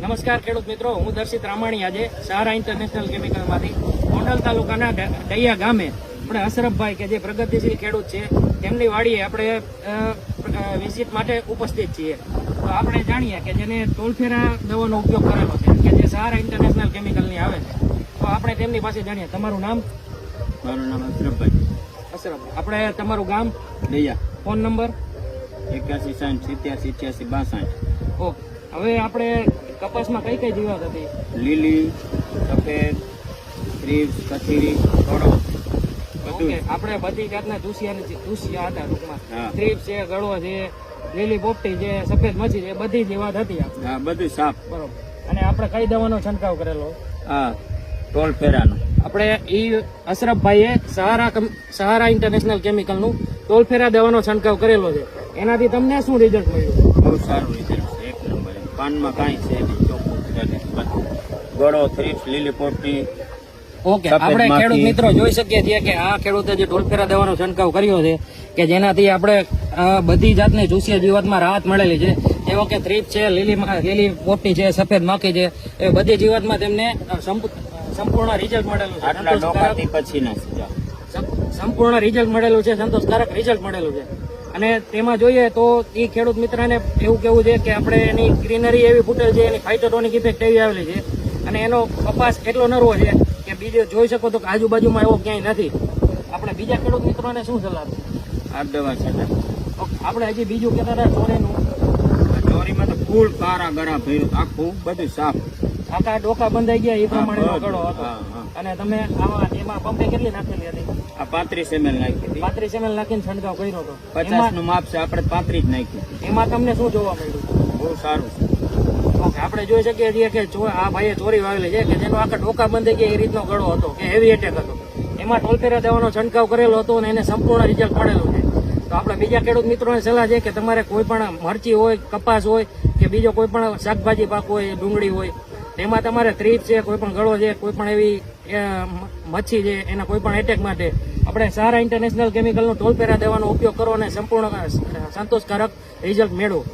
નમસ્કાર ખેડૂત મિત્રો હું દર્શિત રામાણી આજે સહારા ઇન્ટરનેશનલ કેમિકલમાંથી ગોંડલ તાલુકાના ડૈયા ગામે. આપણે અશરફભાઈ કે જે પ્રગતિશીલ ખેડૂત છે તેમની વાડીએ આપણે વિઝિટ માટે ઉપસ્થિત છીએ. તો આપણે જાણીએ કે જેને ટોલફેરા દવાનો ઉપયોગ કરેલો છે કે જે સહારા ઇન્ટરનેશનલ કેમિકલની આવે છે તો આપણે તેમની પાસે જાણીએ. તમારું નામ? મારું નામ અશરફભાઈ અશરફ આપણે તમારું ગામ? Daiya phone number? એક્યાસી સાઠ સિત્યાસી સિત્યાસી બાસઠ. ઓકે હવે આપણે કપાસમાં કઈ કઈ જીવાત હતી? લીલી સફેદ ત્રીસ કથીરી બધું આપણે બધી જાતના ચૂસિયા ચૂસિયા હતા ટૂંકમાં. હા. છે ગળો છે લીલી પોપટી છે સફેદ મચ્છી છે બધી જ વાત હતી. હા બધી સાફ. બરોબર. અને આપણે કઈ દવાનો છંટકાવ કરેલો? હા ટોલ ફેરાનો. આપણે ઈ અશરફભાઈએ સહારા સહારા ઇન્ટરનેશનલ કેમિકલનું ટોલફેરા દવાનો છંટકાવ કરેલો છે. એનાથી તમને શું રિઝલ્ટ મળ્યું? બહુ સારું રિઝલ્ટ પાનમાં કાંઈ છે નહીં ચોખ્ખું ગળો થ્રીપ્સ લીલી પોપટી ઓકે આપણે ખેડૂત મિત્રો જોઈ શકીએ છીએ કે આ ખેડૂતે જે ઢોલફેરા દવાનો છંટકાવ કર્યો છે કે જેનાથી આપણે બધી જાતની ચૂસિયા જીવાતમાં રાહત મળેલી છે. એવો કે થ્રીપ છે લીલી લીલી પોપટી છે સફેદ માખી છે એ બધી જીવાતમાં તેમને સંપૂર્ણ રિઝલ્ટ મળેલું છે. પછી સંપૂર્ણ રિઝલ્ટ મળેલું છે સંતોષકારક રિઝલ્ટ મળેલું છે. અને તેમાં જોઈએ તો એ ખેડૂત મિત્રને એવું કેવું છે કે આપણે એની ગ્રીનરી એવી ફૂટેલ છે એની ફાઇટોટોનિક ઇફેક્ટ એવી આવેલી છે. અને એનો કપાસ એટલો નરવો છે કે બીજો જોઈ શકો તો કે આજુબાજુમાં એવો ક્યાંય નથી. આપણે બીજા ખેડૂત મિત્રોને શું સલાહ આપશો? આપણે હજી બીજું કહેતા હતા ચોરીનું. ચોરીમાં તો ફૂલ કારા ગળા ભર્યું આખું બધું સાફ. આખા ડોકા બંધાઈ ગયા એ પ્રમાણેનો હા, ગળો હતો. અને તમે આવા એમાં પંપે કેટલી નાખેલી હતી? આ પાંત્રીસ એમએલ નાખી હતી. પાંત્રીસ એમએલ નાખીને છંટકાવ કર્યો હતો. પચાસનું માપ છે આપણે પાંત્રીસ નાખી એમાં તમને શું જોવા મળ્યું? બહુ સારું ઓકે આપણે જોઈ શકીએ છીએ કે આ ભાઈએ ચોરી વાવેલી છે કે જેનો આખા ડોકા બંધ ગયા એ રીતનો ગળો હતો કે હેવી એટેક હતો. એમાં ટોલફેરા દેવાનો છંટકાવ કરેલો હતો અને એને સંપૂર્ણ રિઝલ્ટ પડેલો છે. તો આપણે બીજા ખેડૂત મિત્રોને સલાહ છે કે તમારે કોઈ પણ મરચી હોય કપાસ હોય કે બીજો કોઈ પણ શાકભાજી પાક હોય ડુંગળી હોય તેમાં તમારે ત્રીપ છે, કોઈ પણ ગળો છે, કોઈ પણ એવી મચ્છી છે, એના કોઈ પણ એટેક માટે આપણે સારા ઇન્ટરનેશનલ કેમિકલનો ટોલફેરા દેવાનો ઉપયોગ કરો અને સંપૂર્ણ સંતોષકારક રિઝલ્ટ મેળવો.